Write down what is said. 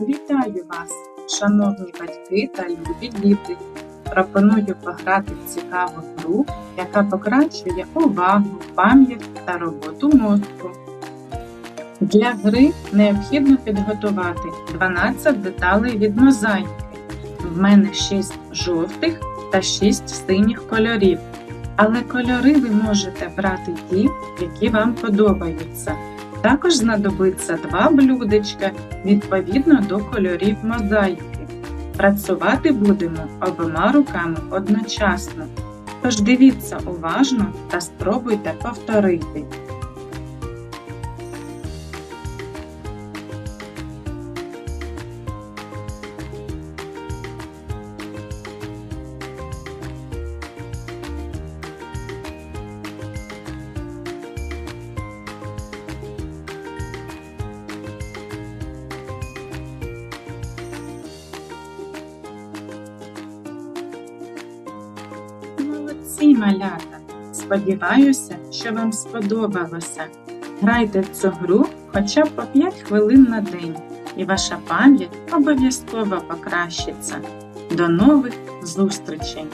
Вітаю вас, шановні батьки та любі діти. Пропоную пограти в цікаву гру, яка покращує увагу, пам'ять та роботу мозку. Для гри необхідно підготувати 12 деталей від мозаїки. В мене 6 жовтих та 6 синіх кольорів. Але кольори ви можете брати ті, які вам подобаються. Також знадобиться два блюдечка відповідно до кольорів мозаїки. Працювати будемо обома руками одночасно. Тож дивіться уважно та спробуйте повторити. Молодці, малята! Сподіваюся, що вам сподобалося. Грайте в цю гру хоча б по 5 хвилин на день, і ваша пам'ять обов'язково покращиться. До нових зустрічей!